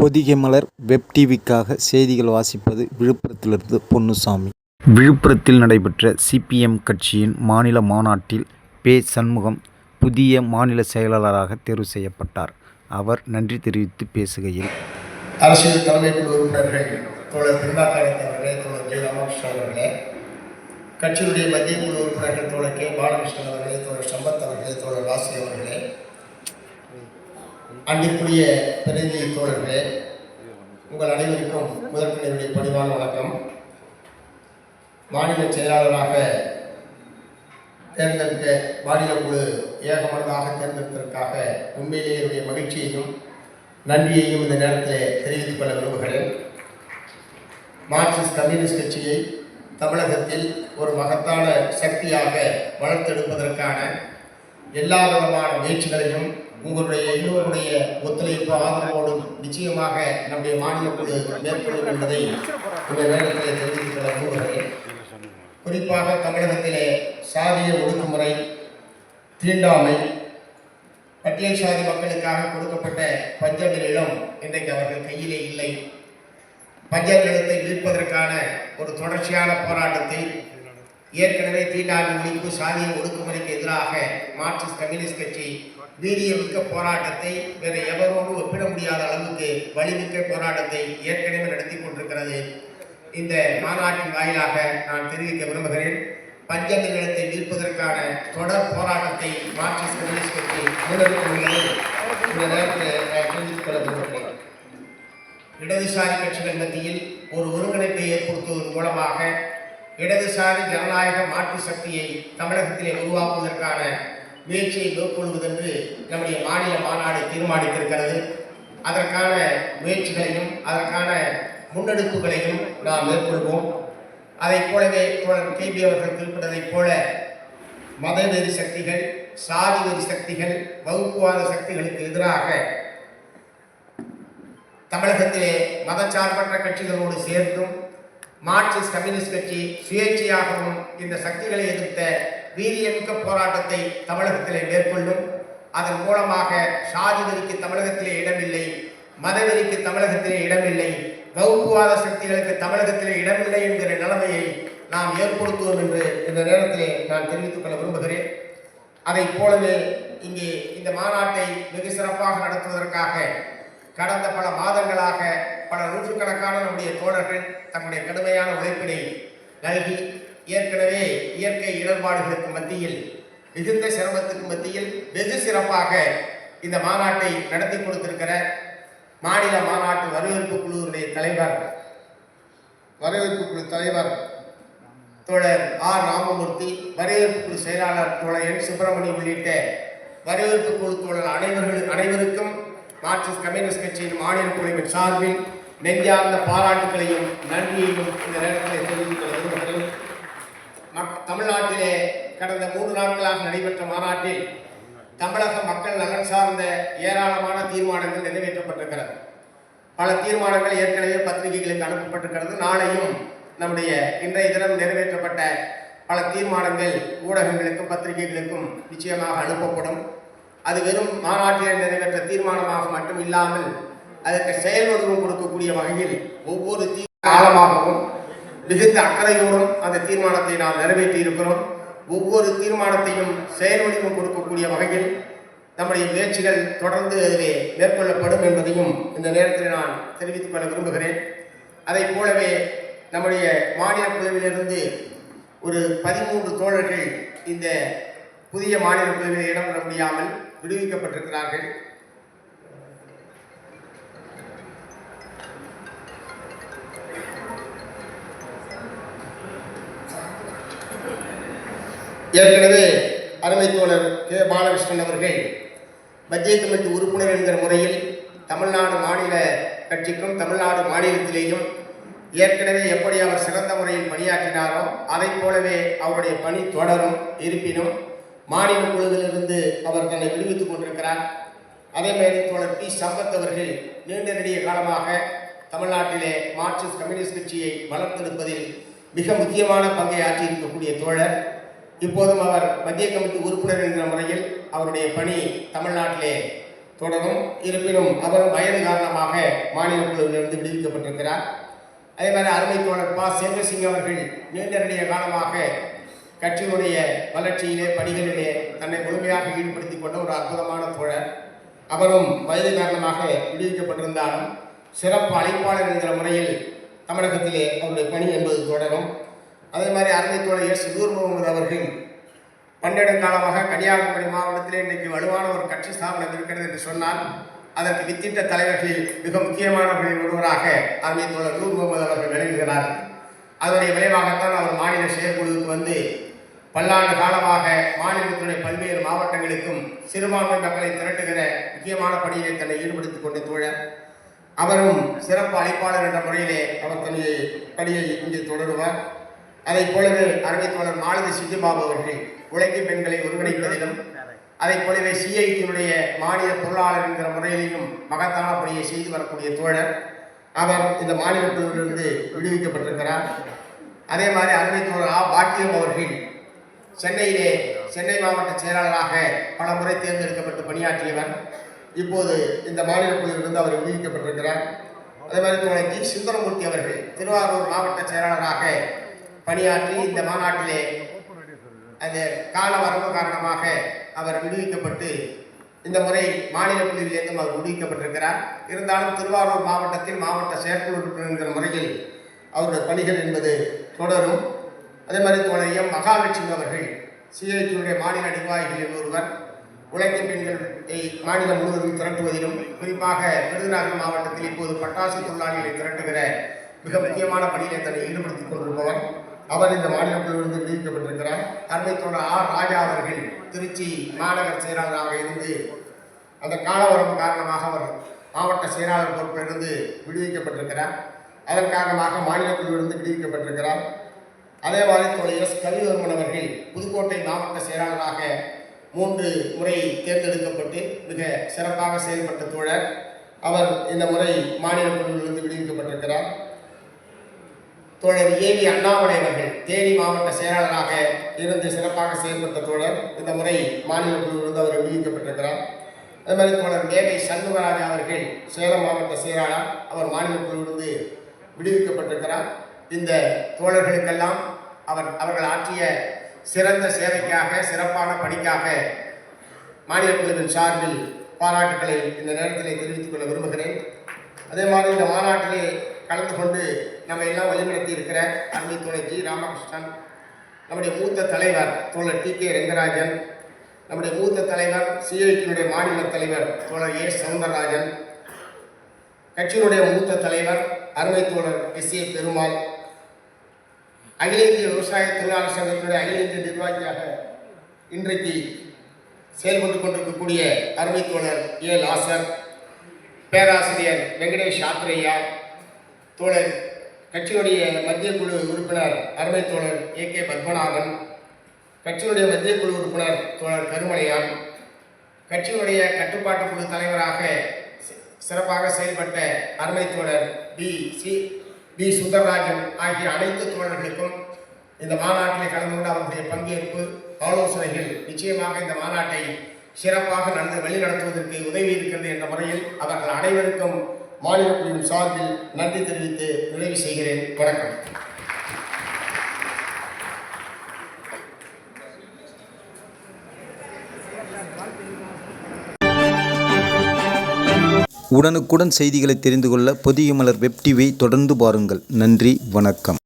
பொதிகை மலர் web டிவிக்காக செய்திகள் வாசிப்பது விழுப்புரத்திலிருந்து பொன்னுசாமி. விழுப்புரத்தில் நடைபெற்ற சிபிஎம் கட்சியின் மாநில மாநாட்டில் பே சண்முகம் புதிய மாநில செயலாளராக தேர்வு செய்யப்பட்டார். அவர் நன்றி தெரிவித்து பேசுகையில் அரசியல் தலைமை குழு உறுப்பினர்கள் தோழர் திருநாக்காயத் அவர்களே தோழர் ஜெய ராமகிருஷ்ணன் அவர்களே கட்சியுடைய மத்திய குழு உறுப்பினர்கள் தோழர் கே. பாலகிருஷ்ணன் அவர்களே தோழர் சம்பத் அவர்களே தோழர் வாசி அவர்களே அன்பிற்குரிய பிரதிநிதி தோழர்களே உங்கள் அனைவருக்கும் முதற்கனையுடைய பணிவான வணக்கம். மாநில செயலாளராக தேர்ந்தெடுக்க மாநில குழு ஏகமனதாக தேர்ந்தெடுத்ததற்காக உண்மையிலேயே என்னுடைய மகிழ்ச்சியையும் நன்றியையும் இந்த நேரத்தில் தெரிவித்துக் கொள்ள விரும்புகிறேன். மார்க்சிஸ்ட் கம்யூனிஸ்ட் கட்சியை தமிழகத்தில் ஒரு மகத்தான சக்தியாக வளர்த்தெடுப்பதற்கான எல்லா விதமான முயற்சிகளையும் உங்களுடைய எல்லோருடைய ஒத்துழைப்பு ஆதரவோடும் நிச்சயமாக நம்முடைய மாநில குழு மேற்கொள்ளும் என்பதை இந்த நேரத்தில் தெரிவித்துக் கொள்ள விரும்புகிறேன். குறிப்பாக தமிழகத்திலே சாதிய ஒடுக்குமுறை தீண்டாமை பட்டியல் சாதி மக்களுக்காக கொடுக்கப்பட்ட பஞ்ச நிலம் இன்றைக்கு அவர்கள் கையிலே இல்லை. பஞ்ச நிலத்தை மீட்பதற்கான ஒரு தொடர்ச்சியான போராட்டத்தை ஏற்கனவே தீண்டாமை ஒழிப்பு சாதிய ஒடுக்குமுறைக்கு எதிராக மார்க்சிஸ்ட் கம்யூனிஸ்ட் கட்சி வீரியமிக்க போராட்டத்தை வேற எவரோடு ஒப்பிட முடியாத அளவுக்கு வலிமிக்க போராட்டத்தை ஏற்கனவே நடத்தி கொண்டிருக்கிறது. இந்த மாநாட்டின் வாயிலாக நான் தெரிவிக்க விரும்புகிறேன். பஞ்ச நிலத்தை மீட்பதற்கான தொடர் போராட்டத்தை மார்க்சிஸ்ட் கம்யூனிஸ்ட் கட்சி முன்னெடுத்துள்ளது. இந்த நேரத்தில் நான் தெரிவித்துக் கொள்ள விரும்புகிறேன். இடதுசாரி கட்சிகள் மத்தியில் ஒரு ஒருங்கிணைப்பை ஏற்படுத்துவதன் மூலமாக இடதுசாரி ஜனநாயக மாற்று சக்தியை தமிழகத்திலே உருவாக்குவதற்கான முயற்சியை மேற்கொள்வதென்று நம்முடைய மாநில மாநாடு தீர்மானித்திருக்கிறது. அதற்கான முயற்சிகளையும் அதற்கான முன்னெடுப்புகளையும் நாம் மேற்கொள்வோம். அதைப் போலவே தோழர் கேபி அவர்கள் குறிப்பிட்டதைப் போல மதவெறி சக்திகள் சாதி வெறி சக்திகள் வகுப்புவாத சக்திகளுக்கு எதிராக தமிழகத்திலே மதச்சார்பற்ற கட்சிகளோடு சேர்ந்தும் மார்க்சிஸ்ட் கம்யூனிஸ்ட் கட்சி சுயேட்சையாகவும் இந்த சக்திகளை எதிர்த்த வீரியமிக்க போராட்டத்தை தமிழகத்திலே மேற்கொள்ளும். அதன் மூலமாக சாதி வெறிக்கு தமிழகத்திலே இடமில்லை மதவெறிக்கு தமிழகத்திலே இடமில்லை வகுப்புவாத சக்திகளுக்கு தமிழகத்திலே இடமில்லை என்கிற நிலைமையை நாம் ஏற்படுத்துவோம் என்று இந்த நேரத்திலே நான் தெரிவித்துக் கொள்ள விரும்புகிறேன். அதைப் போலவே இங்கே இந்த மாநாட்டை வெகு சிறப்பாக நடத்துவதற்காக கடந்த பல மாதங்களாக பல நூற்றுக்கணக்கான நம்முடைய தோழர்கள் தங்களுடைய கடுமையான உழைப்பினை நல்கி ஏற்கனவே இயற்கை இடர்பாடுகளுக்கு மத்தியில் மிகுந்த சிரமத்துக்கு மத்தியில் வெகு சிறப்பாக இந்த மாநாட்டை நடத்தி கொடுத்திருக்கிற மாநில மாநாட்டு வரவேற்பு குழுவினுடைய தலைவர் வரவேற்பு குழு தலைவர் தோழர் ஆர். ராமமூர்த்தி வரவேற்பு குழு செயலாளர் தோழர் என். சுப்பிரமணியம் உள்ளிட்ட வரவேற்பு குழு தோழர் அனைவர்கள் அனைவருக்கும் மார்க்சிஸ்ட் கம்யூனிஸ்ட் கட்சியின் மாநில குழுவின் சார்பில் நெஞ்சார்ந்த பாராட்டுகளையும் நன்றியையும் இந்த நேரத்தில் தெரிவித்துள்ளது தமிழ்நாட்டிலே கடந்த மூன்று நாட்களாக நடைபெற்ற மாநாட்டில் தமிழக மக்கள் நலன் சார்ந்த ஏராளமான தீர்மானங்கள் நிறைவேற்றப்பட்டிருக்கிறது. பல தீர்மானங்கள் ஏற்கனவே பத்திரிகைகளுக்கு அனுப்பப்பட்டிருக்கிறது. நாளையும் நம்முடைய இன்றைய தினம் நிறைவேற்றப்பட்ட பல தீர்மானங்கள் ஊடகங்களுக்கும் பத்திரிகைகளுக்கும் நிச்சயமாக அனுப்பப்படும். அது வெறும் மாநாட்டில் நிறைவேற்ற தீர்மானமாக மட்டும் இல்லாமல் அதற்கு செயல் கொடுக்கக்கூடிய வகையில் ஒவ்வொரு தீ காலமாகவும் மிகுந்த அக்கறையோடும் அந்த தீர்மானத்தை நாம் நிறைவேற்றியிருக்கிறோம். ஒவ்வொரு தீர்மானத்தையும் செயல் வடிவம் கொடுக்கக்கூடிய வகையில் நம்முடைய முயற்சிகள் தொடர்ந்து அதிலே மேற்கொள்ளப்படும் என்பதையும் இந்த நேரத்தில் நான் தெரிவித்துக் கொள்ள விரும்புகிறேன். அதைப் போலவே நம்முடைய மாநில குழுவிலிருந்து ஒரு பதிமூன்று தோழர்கள் இந்த புதிய மாநில குழுவில் இடம்பெற முடியாமல் விடுவிக்கப்பட்டிருக்கிறார்கள். ஏற்கனவே அருமை தோழர் கே. பாலகிருஷ்ணன் அவர்கள் மத்திய கமிட்டி உறுப்பினர் என்கிற முறையில் தமிழ்நாடு மாநில கட்சிக்கும் தமிழ்நாடு மாநிலத்திலேயும் ஏற்கனவே எப்படி அவர் சிறந்த முறையில் பணியாற்றினாரோ அதைப் போலவே அவருடைய பணி தொடரும் இருப்பினும் மாநில குழுவிலிருந்து அவர் தன்னை விடுவித்துக் கொண்டிருக்கிறார். அதேமாதிரி தோழர் பி. சம்பத் அவர்கள் நீண்ட நெடிய காலமாக தமிழ்நாட்டிலே மார்க்சிஸ்ட் கம்யூனிஸ்ட் கட்சியை வளர்த்தெடுப்பதில் மிக முக்கியமான பங்கை ஆற்றியிருக்கக்கூடிய தோழர். இப்போதும் அவர் மத்திய கமிட்டி உறுப்பினர் என்கிற முறையில் அவருடைய பணி தமிழ்நாட்டிலே தொடரும். இருப்பினும் அவர் வயது காரணமாக மாநில குழுவிலிருந்து விடுவிக்கப்பட்டிருக்கிறார். அதே மாதிரி அருமை தோழர் பா. செல்வசிங் அவர்கள் நீண்ட காலமாக கட்சியினுடைய வளர்ச்சியிலே பணிகளிலே தன்னை முழுமையாக ஈடுபடுத்தி கொண்ட ஒரு அற்புதமான தோழர். அவரும் வயது காரணமாக விடுவிக்கப்பட்டிருந்தாலும் சிறப்பு அழைப்பாளர் என்கிற முறையில் தமிழகத்திலே அவருடைய பணி என்பது தொடரும். அதே மாதிரி அருமை தோழர் எஸ் நூர் முகமது அவர்கள் பன்னெடுங்காலமாக கன்னியாகுமரி மாவட்டத்திலே இன்றைக்கு வலுவான ஒரு கட்சி ஸ்தாபனம் இருக்கிறது என்று சொன்னால் அதற்கு வித்திட்ட தலைவர்களில் மிக முக்கியமானவர்களில் ஒருவராக அருமை தோழர் நூர் முகமது அவர்கள் விளங்குகிறார். அதனுடைய விளைவாகத்தான் அவர் மாநில செயற்குழுவுக்கு வந்து பல்லாண்டு காலமாக மாநிலத்துடைய பல்வேறு மாவட்டங்களுக்கும் சிறுபான்மை மக்களை திரட்டுகிற முக்கியமான பணியிலே தன்னை ஈடுபடுத்திக் கொண்ட தோழர். அவரும் சிறப்பு அழைப்பாளர் என்ற முறையிலே அவர் தன்னுடைய பணியை இங்கே தொடருவார். அதைப் போலவே அருமைத் தோழர் மாலதி சித்திபாபு அவர்கள் உழைக்கும் பெண்களை ஒருங்கிணைப்பதிலும் அதைப் போலவே சிஐடியினுடைய மாநில பொருளாளர் என்கிற முறையிலையும் மகத்தான பணியை செய்து வரக்கூடிய தோழர். அவர் இந்த மாநில குழுவிலிருந்து விடுவிக்கப்பட்டிருக்கிறார். அதே மாதிரி அருமை தோழர் ஆ. பாக்கியம் அவர்கள் சென்னையிலே சென்னை மாவட்ட செயலாளராக பல முறை தேர்ந்தெடுக்கப்பட்டு பணியாற்றியவர். இப்போது இந்த மாநில குழுவிலிருந்து அவர் விடுவிக்கப்பட்டிருக்கிறார். அதே மாதிரி தோழர் ஜி சுந்தரமூர்த்தி அவர்கள் திருவாரூர் மாவட்ட செயலாளராக பணியாற்றி இந்த மாநாட்டிலே அந்த கால வரம்பு காரணமாக அவர் விடுவிக்கப்பட்டு இந்த முறை மாநில குழுவிலிருந்தும் அவர் விடுவிக்கப்பட்டிருக்கிறார். இருந்தாலும் திருவாரூர் மாவட்டத்தில் மாவட்ட செயற்குழு உறுப்பினர் முறையில் அவருடைய பணிகள் என்பது தொடரும். அதே மாதிரி தோழர் மகாலட்சுமி அவர்கள் சிஐடியுடைய மாநில நிர்வாகிகளில் ஒருவர் உழைக்கும் பெண்களை மாநிலம் முழுவதும் திரட்டுவதிலும் குறிப்பாக விருதுநகர் மாவட்டத்தில் இப்போது பட்டாசு தொழிலாளிகளை திரட்டுகிற மிக முக்கியமான பணியிலே தன்னை ஈடுபடுத்திக் கொண்டிருப்பவர். அவர் இந்த மாநிலத்திலிருந்து விடுவிக்கப்பட்டிருக்கிறார் அருமை தோழர் ஆர் ராஜா அவர்கள் திருச்சி மாநகர் செயலாளராக இருந்து அந்த காலவரம்பு காரணமாக அவர் மாவட்ட செயலாளர் பொறுப்பிலிருந்து விடுவிக்கப்பட்டிருக்கிறார். அதன் காரணமாக மாநிலத்திலிருந்து விடுவிக்கப்பட்டிருக்கிறார். அதே மாதிரி தோழர் எஸ். கவிவர்மன் அவர்கள் புதுக்கோட்டை மாவட்ட செயலாளராக மூன்று முறை தேர்ந்தெடுக்கப்பட்டு மிக சிறப்பாக செயல்பட்ட தோழர். அவர் இந்த முறை மாநில குழுவிலிருந்து விடுவிக்கப்பட்டிருக்கிறார். தோழர் ஏவி அண்ணாமலை அவர்கள் தேனி மாவட்ட செயலாளராக இருந்து சிறப்பாக செயல்பட்ட தோழர். இந்த முறை மாநில குழுவிலிருந்து அவர் விடுவிக்கப்பட்டிருக்கிறார் அதே மாதிரி தோழர் மேகை சண்முகராஜா அவர்கள் சேலம் மாவட்ட செயலாளர் அவர் மாநில குழுவிலிருந்து விடுவிக்கப்பட்டிருக்கிறார் இந்த தோழர்களுக்கெல்லாம் அவர் அவர்கள் ஆற்றிய சிறந்த சேவைக்காக சிறப்பான பணிக்காக மாநில குழுவின் சார்பில் பாராட்டுக்களை இந்த நேரத்தில் தெரிவித்துக் கொள்ள விரும்புகிறேன். அதே மாதிரி இந்த மாநாட்டிலே கலந்து கொண்டு நம்ம எல்லாம் வழிநடத்தி இருக்கிற அருமை துணைஜி ஜி ராமகிருஷ்ணன் நம்முடைய மூத்த தலைவர் தோழர் டி கே ரெங்கராஜன் நம்முடைய மூத்த தலைவர் சிஐடியினுடைய மாநில தலைவர் தோழர் ஏ சவுந்தரராஜன் கட்சியினுடைய மூத்த தலைவர் அருமை தோழர் எஸ் ஏ பெருமாள் அகில இந்திய விவசாய தொழிலாளர் சங்கத்தினுடைய அகில இந்திய நிர்வாகியாக இன்றைக்கு செயல்பட்டு கொண்டிருக்கக்கூடிய அருமை தோழர் ஏ லாசர் பேராசிரியர் வெங்கடேஷ் ஆத்ரேயா தோழர் கட்சியினுடைய மத்திய குழு உறுப்பினர் அருமை தோழர் ஏ கே பத்மநாதன் கட்சியினுடைய மத்திய குழு உறுப்பினர் தோழர் கருமலையான் கட்சியினுடைய கட்டுப்பாட்டு குழு தலைவராக சிறப்பாக செயல்பட்ட அருமை தோழர் பி சி பி சுந்தரராஜன் ஆகிய அனைத்து தோழர்களுக்கும் இந்த மாநாட்டில் கலந்து கொண்டு அவருடைய பங்கேற்பு ஆலோசனைகள் நிச்சயமாக இந்த மாநாட்டை சிறப்பாக நடந்து வழிநடத்துவதற்கு உதவி இருக்கிறது என்ற முறையில் அவர்கள் அனைவருக்கும் மாநில குழுவின் சார்பில் நன்றி தெரிவித்து நிறைவு செய்கிறேன். வணக்கம். உடனுக்குடன் செய்திகளை தெரிந்து கொள்ள பொதிய மலர் வெப் டிவியை தொடர்ந்து பாருங்கள். நன்றி வணக்கம்.